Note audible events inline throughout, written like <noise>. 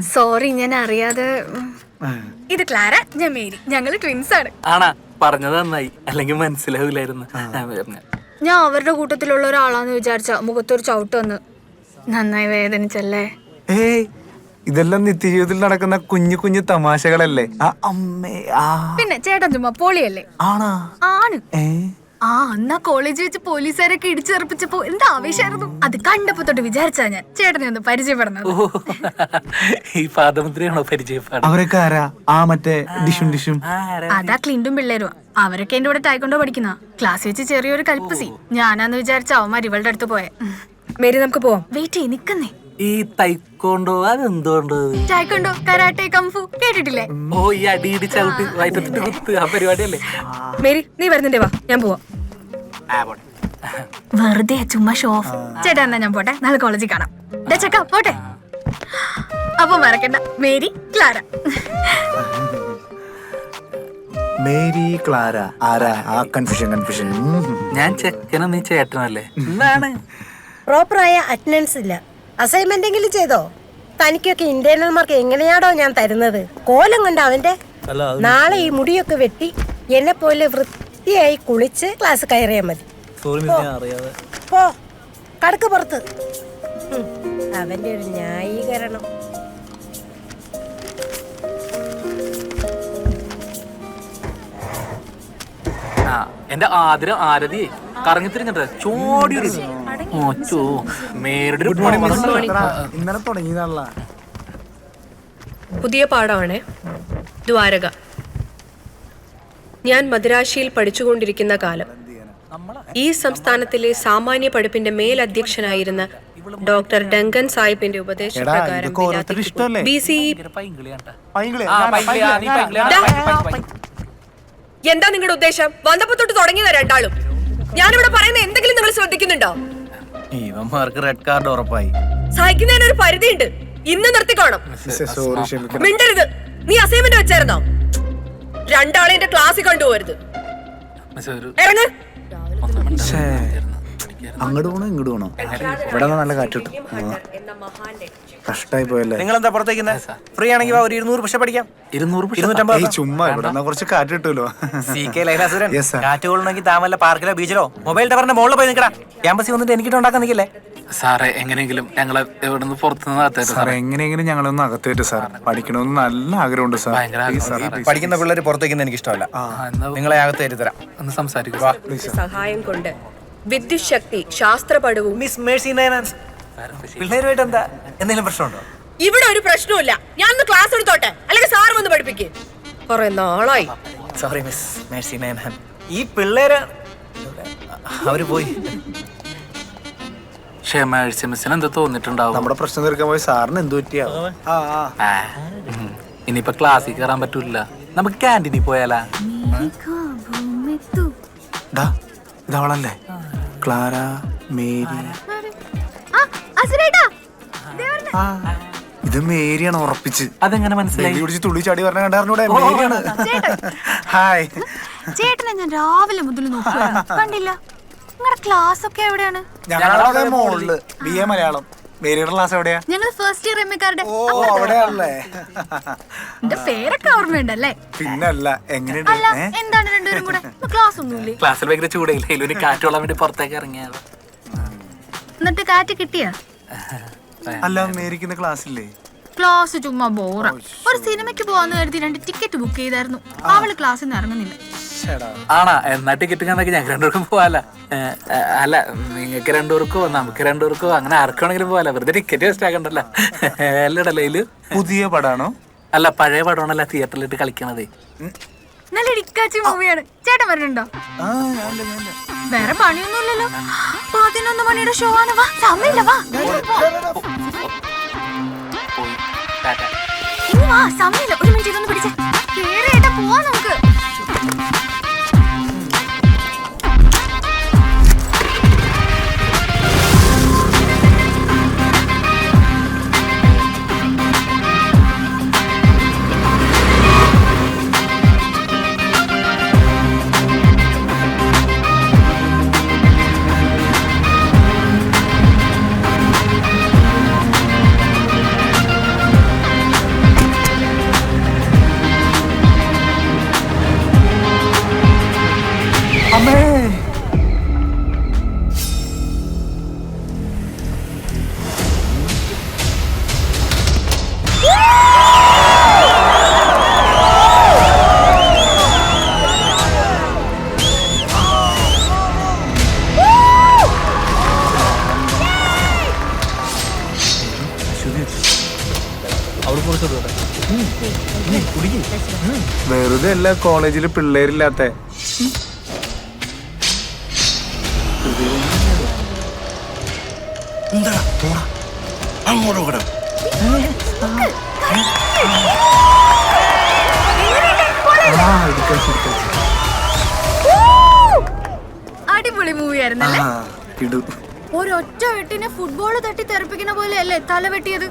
Sorry ഞാൻ അറിയാതെ. ഇത് ക്ലാര ഞാൻ മേരി. ഞങ്ങൾ ട്വിൻസ് ആണ്. ആണാ പറഞ്ഞത് നന്നായി. അല്ലെങ്കിൽ മനസ്സിലാവില്ലായിരുന്നു. ഞാൻ അവരുടെ കൂട്ടത്തിലുള്ള ഒരാളാന്ന് വിചാരിച്ച മുഖത്തൊരു ചവിട്ട് വന്ന്. നന്നായി വേദനിച്ചല്ലേ? ഏയ് ഇതെല്ലാം നിത്യജീവിതത്തിൽ നടക്കുന്ന കുഞ്ഞു കുഞ്ഞു തമാശകളല്ലേ? ആ അമ്മേ ആ. പിന്നെ ചേട്ടൻ ചുമ്മാ പോളിയല്ലേ? ആണാ. ആണ്. ഏ? ആ അന്നാ കോളേജ് വെച്ച് പോലീസുകാരൊക്കെ ഇടിച്ചു തെറിപ്പിച്ചപ്പോ എന്താ ആവേശമായിരുന്നു അത് കണ്ടപ്പോ തൊട്ട് വിചാരിച്ചാ ഞാൻ ചേട്ടനെ ഒന്ന് പരിചയപ്പെടുന്നത്. ഈ പാദമന്ത്രിയാണോ പരിചയപ്പാട് അവരൊക്കെ ആരാ? ആ മറ്റേ ഡിഷും ഡിഷും. അതാ ക്ലിൻഡും പിള്ളേരും അവരൊക്കെ എന്റെ കൂടെ ടൈക്കൊണ്ടോ പഠിക്കുന്ന. ക്ലാസ് വെച്ച് ചെറിയൊരു കൽപ്പസി ഞാനാന്ന് വിചാരിച്ച അവന്മാർ ഇവളുടെ അടുത്ത് പോയെ. മേരി നമുക്ക് പോവാം. വെയിറ്റ് നിക്കുന്നേ. ഈ തൈക്കോണ്ടോ അതെന്തോണ്ടോ ടൈക്കൊണ്ടോ കരാട്ടെ കംഫു കേട്ടിട്ടില്ലേ? ഓ ഈ അടിയിടി ചവിട്ടി വയറ്റത്തിട്ട് കുത്ത് ആ പരിപാടിയല്ലേ? മേരി നീ വരുന്നുണ്ടേ വാ. ഞാൻ പോവാ. വെറുതെ ചുമ്മാ ഷോ ഓഫ് ചേട്ടാ എന്നാ ഞാൻ പോട്ടെ. നാളെ കോളേജിൽ കാണാം. ഡാ ചക്ക പോട്ടെ. അപ്പൊ മറക്കണ്ട. Mary Clara. മേരി ക്ലാര ആരാ? ആ കൺഫ്യൂഷൻ കൺഫ്യൂഷൻ ഞാൻ ചെക്കനും നീ ചേട്ടനല്ലേ? എന്താണ്? പ്രോപ്പറായ അറ്റൻഡൻസ് ഇല്ല. അസൈൻമെന്റ് എങ്കിലും ചെയ്തോ? തനിക്കൊക്കെ ഇന്റേണൽ മാർക്ക് എങ്ങനെയാടോ ഞാൻ തരുന്നത്? കോലം കണ്ട അവന്റെ? നാളെ ഈ മുടിയൊക്കെ വെട്ടി എന്നെ പോലെ വൃത്തിയായി കുളിച്ച് ക്ലാസ് കയറിയാൽ മതി. പോ. കടക്ക് പുറത്ത്. അവന്റെ ഒരു ന്യായീകരണം. ആ എന്റെ ആദരം ആരതി കറങ്ങി തിരിഞ്ഞിട്ട് ചോടി ഇന്നലെ തുടങ്ങിയതാണല്ലോ പുതിയ പാഠമാണ്. ദ്വാരക. ഞാൻ മദ്രാശിയിൽ പഠിച്ചുകൊണ്ടിരിക്കുന്ന കാലം. ഈ സംസ്ഥാനത്തിലെ സാമാന്യ പഠിപ്പിന്റെ മേലധ്യക്ഷനായിരുന്ന ഡോക്ടർ ഡങ്കൻ സാഹിബിന്റെ ഉപദേശപ്രകാരം ബി സി എന്താ നിങ്ങളുടെ ഉദ്ദേശം? വന്നപ്പോ തൊട്ട് തുടങ്ങിയതാ രണ്ടാളും. ഞാനിവിടെ പറയുന്ന എന്തെങ്കിലും നിങ്ങൾ ശ്രദ്ധിക്കുന്നുണ്ടോ? ഇവന്മാർക്ക് റെഡ് കാർഡ് ഉറപ്പായി. സഹിക്കുന്നതിന് ഒരു പരിധിയുണ്ട്. ഇന്ന് നിർത്തിക്കോണം സോറി ക്ഷമിക്കണം. മിണ്ടരുത്. നീ അസൈൻമെന്റ് വെച്ചായിരുന്നോ രണ്ടാളെ എന്റെ ക്ലാസ്സിൽ കൊണ്ടുപോകരുത്. ഇറങ്ങ്. അങ്ങോട്ട് പോണോ ഇങ്ങോട്ട് പോണോ. ഇവിടെ നല്ല കാറ്റ് കിട്ടും. കഷ്ടായി പോയല്ലേ? നിങ്ങൾ എന്താ പുറത്തേക്ക് ഫ്രീ ആണെങ്കിൽ വാ, ഒരു ഇരുന്നൂറ് പക്ഷെ പഠിക്കാം ഇരുന്നൂറ് ഇരുന്നൂറ്റമ്പത് ചുമ്മാ ഇവിടെ കുറച്ച് കാറ്റ് കിട്ടുമല്ലോ. സി കെ ലൈലാസുരൻ കാറ്റ് കൊള്ളണമെങ്കിൽ താമല്ല പാർക്കിലോ ബീച്ചിലോ മൊബൈൽ ടവറിന്റെ മുകളിൽ പോയി നിൽക്കടാ. ക്യാമ്പസിൽ വന്നിട്ട് എനിക്കിട്ട് ഉണ്ടാക്കാൻ നിൽക്കില്ലേ? സാറേ എങ്ങനെയെങ്കിലും ഞങ്ങളെ എവിടെ നിന്ന് പുറത്തുനിന്ന് നടത്തരുത് സാറേ എങ്ങനെയെങ്കിലും ഞങ്ങളൊന്ന് അകത്തേറ്റ് സാർ പഠിക്കണമെന്ന് നല്ല ആഗ്രഹമുണ്ട് സാർ. പഠിക്കുന്ന പിള്ളേർ പുറത്തേക്ക് എനിക്ക് ഇഷ്ടമല്ല നിങ്ങളെ അകത്തേറ്റ് തരാം. ഒന്ന് സംസാരിക്കുക സഹായം കൊണ്ട് വിദ്യുത് ശക്തി ശാസ്ത്രപടവും. മിസ് മേഴ്സി നയനാൻസ് പിള്ളേരുമായിട്ട് എന്താ? എന്തെങ്കിലും പ്രശ്നമുണ്ടോ? ഇവിടെ ഒരു പ്രശ്നവുമില്ല. ഞാൻ ഒന്ന് ക്ലാസ് എടുത്തോട്ടെ? അല്ലെങ്കിൽ സാർ വന്ന് പഠിപ്പിക്ക്. കുറെ നാളായി. സോറി മിസ് മേഴ്സി നയനാൻ ഈ പിള്ളേര് അവർ പോയി. ക്ഷമാഴ്ച മിസ്സിന് എന്താ തോന്നിട്ടുണ്ടാവും നമ്മുടെ പ്രശ്നം തീർക്കാൻ പോയി സാറിന് എന്ത് പറ്റിയാവും. ഇനിയിപ്പൊ ക്ലാസ്സിൽ കയറാൻ പറ്റൂല. നമുക്ക് ക്യാന്റീനിൽ പോയാലാ. ഡാ ഇതവളല്ലേ? Clara Mary. ആ ഇത് മേരിയാണ് ഉറപ്പിച്ച്. അതെങ്ങനെ മനസ്സിലായി? തുള്ളി ചാടി പറഞ്ഞ മേരിയാണ്. ഹായ്. ചേട്ടനെ ഞാൻ രാവിലെ മുതൽ നോക്കുകയാണ് കണ്ടില്ല. നിങ്ങളുടെ ക്ലാസ് ഒക്കെ എവിടെയാണ്? ഞങ്ങളുടെ മോളിൽ. B A Malayalam. മേരിയുടെ ക്ലാസ് എവിടെയാ? ഞങ്ങൾ ഫസ്റ്റ് ഇയർ ഓ അവിടെയാണല്ലേ. എന്റെ പേരൊക്കെ ഓർമ്മയുണ്ടല്ലേ? പിന്നല്ല എങ്ങനെയുണ്ട്? എന്താണ്? രണ്ടുപേരും കൂടെ ക്ലാസ് ഒന്നുമില്ലേ ക്ലാസ്സിൽ ഭയങ്കര ചൂടയില്ല? കാറ്റ് കാറ്റുകൊള്ളാൻ വേണ്ടി പുറത്തേക്ക് ഇറങ്ങിയത്. എന്നിട്ട് കാറ്റ് കിട്ടിയാ? അല്ല മേരിക്കുന്ന ക്ലാസ് ഇല്ലേ? ക്ലാസ് ചുമ്മാ ബോറ ഒരു സിനിമയ്ക്ക് പോവാന്ന് കരുതി രണ്ട് ടിക്കറ്റ് ബുക്ക് ചെയ്തായിരുന്നു. അവൾ ക്ലാസ്സിൽ നിന്ന് ഇറങ്ങുന്നില്ല. ആണാ എന്നാ ടിക്കറ്റ് കണ്ടെങ്കിൽ ഞങ്ങൾക്ക് രണ്ടുപേർക്കും പോവാല. അല്ല നിങ്ങൾക്ക് രണ്ടുപേർക്കോ നമുക്ക് രണ്ടുപേർക്കോ അങ്ങനെ ആർക്കാണെങ്കിലും പോവാല. വെറുതെ ടിക്കറ്റ് വേസ്റ്റ് ആക്കണ്ടല്ലോ. <laughs> അല്ലടല്ലേ പുതിയ പടാണോ? അല്ല പഴയ പടമാണല്ല തിയേറ്ററിലിട്ട് കളിക്കണതേ. നല്ല ഡിക്കാച്ചി മൂവിയാണ്. ചേട്ടൻ ഞാനില്ല. വേറെ പണിയൊന്നുമില്ലല്ലോ. പതിനൊന്ന് മണിയുടെ ഷോ ആണ്. വാ സമയമില്ല വാ. വാ സമയമില്ല. ഒരു മിനിറ്റ് ഇതൊന്ന് പിടിച്ചേ. വെറുതെ അല്ല കോളേജിൽ പിള്ളേരില്ലാത്ത. എന്താടാ പോടാ. അങ്ങോട്ട് പോകണം ആ അടിപൊളി മൂവി ആയിരുന്നല്ലേ ഒരൊറ്റ വെട്ടിനെ ഫുട്ബോൾ തട്ടി തെറിപ്പിക്കുന്ന പോലെ അല്ലേ തല വെട്ടിയത്?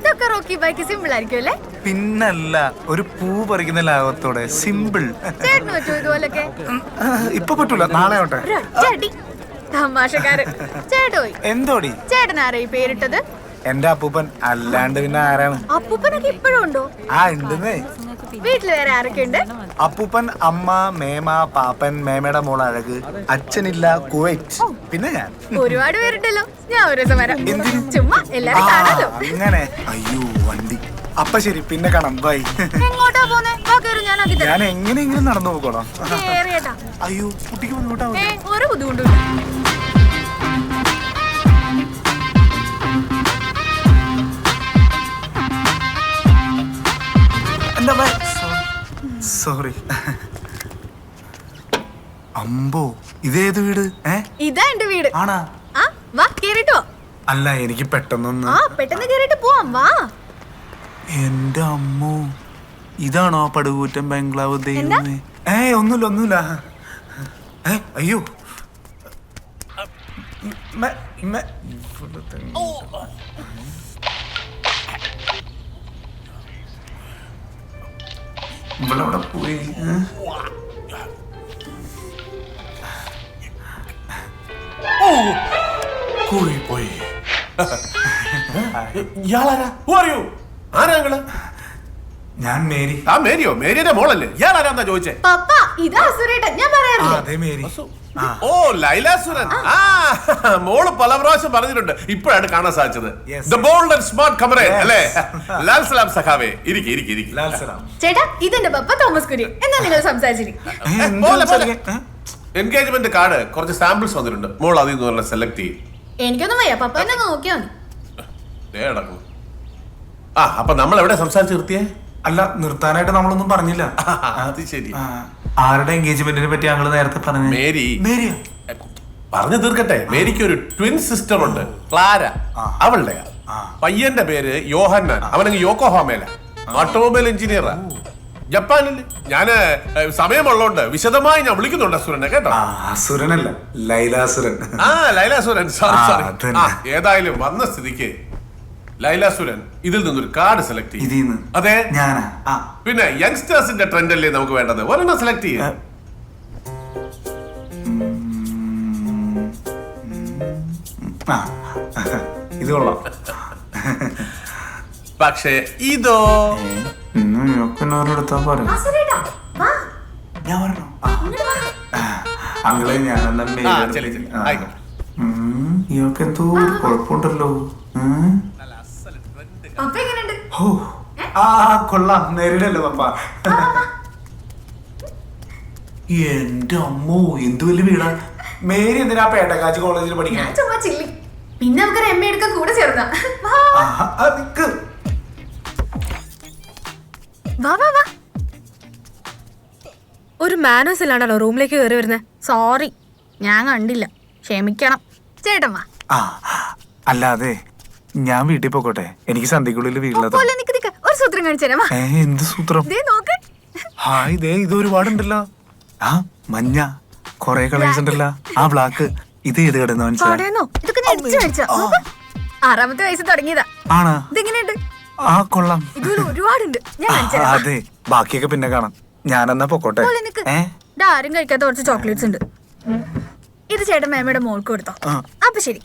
ഇതൊക്കെ റോക്കി ബൈക്ക് സിമ്പിൾ ആയിരിക്കും അല്ലേ? പിന്നല്ല ഒരു പൂ പറിക്കുന്ന ലാഭത്തോടെ സിമ്പിൾ ചേട്ടന് പറ്റുമോ ഇതുപോലൊക്കെ? ഇപ്പൊ പറ്റൂല നാളെ ആവട്ടെ. തമാശക്കാരൻ ചേട്ടോയി എന്തോടി? ചേട്ടൻ ആരാ ഈ പേരിട്ടത്? എന്റെ അപ്പൂപ്പൻ. അല്ലാണ്ട് പിന്നെ ആരാണ്? അപ്പൂപ്പനൊക്കെ ഇപ്പോഴും ഉണ്ടോ? ആ ഉണ്ടെന്നേ. വീട്ടിൽ വേറെ ആരൊക്കെ ഉണ്ട് അപ്പൂപ്പൻ അമ്മ മേമ പാപ്പൻ മേമയുടെ മോൾ അഴക് അച്ഛനില്ല കുവൈറ്റ്. പിന്നെ ഞാൻ. ഒരുപാട് പേരുണ്ടല്ലോ. ഞാൻ ഒരു ദിവസം വരാം. ചുമ്മാ ആ, എല്ലാരും കാണാലോ. അങ്ങനെ. അയ്യോ വണ്ടി. അപ്പൊ ശരി പിന്നെ കാണാം. ബൈ എങ്ങോട്ടാ പോന്നെ? വാ കേറ് ഞാൻ ആക്കി തരാം ഞാൻ എങ്ങനെയെങ്കിലും നടന്നു പോകണം കേറിയേട്ടാ. അയ്യോ കുട്ടിക്ക് മുന്നോട്ടാ ഏ ഒരു ബുദ്ധിമുട്ടില്ല എന്താ സോറി അമ്പോ ഇതേത് വീട്? ഏ? ഇതാ എന്റെ വീട്. ആണാ? ആ വാ കേറിട്ടോ അല്ല എനിക്ക് പെട്ടെന്നൊന്ന് ആ പെട്ടെന്ന് കേറിട്ട് പോവാം വാ. എന്റെ അമ്മോ. ഇതാണോ ആ പടുകൂറ്റൻ ബംഗ്ലാവ് ദൈവമേ? ഏ ഒന്നുമില്ല ഒന്നുമില്ല. ഏ അയ്യോ. ഇവളെവിടെ പോയി? കൂടി പോയി. ഇയാളാരാ? Who are you? ആരാ നിങ്ങൾ? ഞാൻ മേരി. ആ മേരിയോ? മേരിയുടെ മോളല്ലേ? ഇയാളാരാന്നാ ചോദിച്ചേ? പപ്പ ഇത് സുരേട്ടൻ ഞാൻ ആ, പറയാറില്ലേ അതെ മേരി. ഓ ലൈലാസുരൻ. ആ. <laughs> മോൾ പല പ്രാവശ്യം പറഞ്ഞിട്ടുണ്ട്. ഇപ്പോഴാണ് കാണാൻ സാധിച്ചത്. Yes. The bold and smart കമറേ Yes. അല്ലേ? <laughs> ലാൽ സലാം സഖാവേ. ഇരിക്കി ഇരിക്കി ഇരിക്കി. ലാൽ സലാം. ചേട്ടാ ഇതെന്റെ പപ്പ തോമസ് കുര്യൻ. എന്നാ നിങ്ങൾ സംസാരിച്ചിരി? <laughs> ഏ, എന്ത് പോലെ, സംസാരിക്കാൻ? ഏ? എൻഗേജ്മെന്റ് കാർഡ് കുറച്ച് സാമ്പിൾസ് വന്നിട്ടുണ്ട്. മോൾ അതിൽ നിന്ന് സെലക്ട് ചെയ്യും. എനിക്കൊന്നും വയ്യ. പപ്പ എന്നെ നോക്കിയാ മതി. ദേ. ആ അപ്പൊ നമ്മൾ എവിടെ സംസാരിച്ച് നിർത്തിയേ? അല്ല നിർത്താനായിട്ട് നമ്മളൊന്നും പറഞ്ഞില്ല. അത് ശരി. ആ, ആരുടെ എൻഗേജ്മെന്റിനെ പറ്റി ഞങ്ങൾ നേരത്തെ പറഞ്ഞു? മേരി. മേരിയോ? പറഞ്ഞു തീർക്കട്ടെ. മേരിക്ക് ഒരു ട്വിൻ സിസ്റ്റർ ഉണ്ട്. ക്ലാര. അവളുടെ. പയ്യന്റെ പേര് യോഹന്നാൻ. അവനങ്ങ് യോക്കോഹാമേല. ഓട്ടോമൊബൈൽ എഞ്ചിനീയറാ ജപ്പാനിൽ. ഞാൻ ഏ, സമയമുള്ളതുകൊണ്ട് വിശദമായി ഞാൻ വിളിക്കുന്നുണ്ട് അസുരനെ കേട്ടോ. ആ അസുരനല്ല ലൈലാസുരൻ. ആ ലൈലാസുരൻ. സോറി ആ, സോറി അതന്നെ. ആ ഏതായാലും വന്ന സ്ഥിതിക്ക് ലൈലാസുരൻ ഇതിൽ നിന്നൊരു കാർഡ് സെലക്ട് ചെയ്യും. ഇതിന്ന് അതെ? ഞാനാ. ആ. പിന്നെ യങ്സ്റ്റേഴ്സിന്റെ ട്രെൻഡ് അല്ലേ നമുക്ക് വേണ്ടത്? ഒരെണ്ണം സെലക്ട് ചെയ്യാം. ആ. ഇത് കൊള്ളാം. പക്ഷേ ഇതോ? ഇന്ന് പറയും വാ. ഞാൻ പറഞ്ഞോ. അങ്ങളെ ചെല്ലി ചെല്ലി ആ. ആയിക്കോട്ടെ ഉം, ഇയാൾക്ക് എന്തോ ഒരു കുഴപ്പമുണ്ടല്ലോ ഉം. പപ്പ എങ്ങനെയുണ്ട്? ഓ ആ കൊള്ളാം. നേരിടല്ലോ പപ്പ. എന്റെ അമ്മോ എന്ത് വലിയ വീടാ? മേരി എന്തിനാ പേട്ടക്കാച്ചി കോളേജിൽ പഠിക്കാൻ ഞാൻ ചുമ്മാ ചില്ലി. പിന്നെ നമുക്കൊരു എം എ എടുക്കാൻ കൂടെ ചേർന്നാ വാ ആഹാ, ആ, നിക്ക്. വാ വാ വാ. ഒരു മാനേഴ്സ് ഇല്ലാണ്ടല്ലോ റൂമിലേക്ക് കയറി വരുന്നത് സോറി. ഞാൻ കണ്ടില്ല. ക്ഷമിക്കണം. ചേട്ടൻ വാ. ആ അല്ലാതെ ഞാൻ വീട്ടിൽ പോക്കോട്ടെ. എനിക്ക് സന്ധ്യക്കുള്ളിൽ വീട്ടിലത് പോലെ നിക്ക് നിക്ക്. ഒരു സൂത്രം കാണിച്ചു തരാം. ഏ എന്ത് സൂത്രം? നോക്ക്. ഹായ് ദേ ഇത് ഒരുപാടുണ്ടല്ലോ. ആ മഞ്ഞ. കൊറേ കളേഴ്സ് ഉണ്ടല്ലോ. ആ ബ്ലാക്ക് ഇത് ഏത് കിടന്ന് മനസ്സിലായി ആറാമത്തെ വയസ്സ് തുടങ്ങിയതാ. ആണാ? ഇതെങ്ങനെയുണ്ട്? ആ കൊള്ളാം. ഒരുപാടുണ്ട്. അതെ. ബാക്കിയൊക്കെ പിന്നെ കാണാം. ഞാനെന്നാ പൊക്കോട്ടെ? ആരും കഴിക്കാത്ത കുറച്ച് ചോക്ലേറ്റ്സ് ഉണ്ട്. ഇത് ചേട്ടൻ മേമയുടെ മോൾക്ക് കൊടുത്തോ. അപ്പൊ ശരി.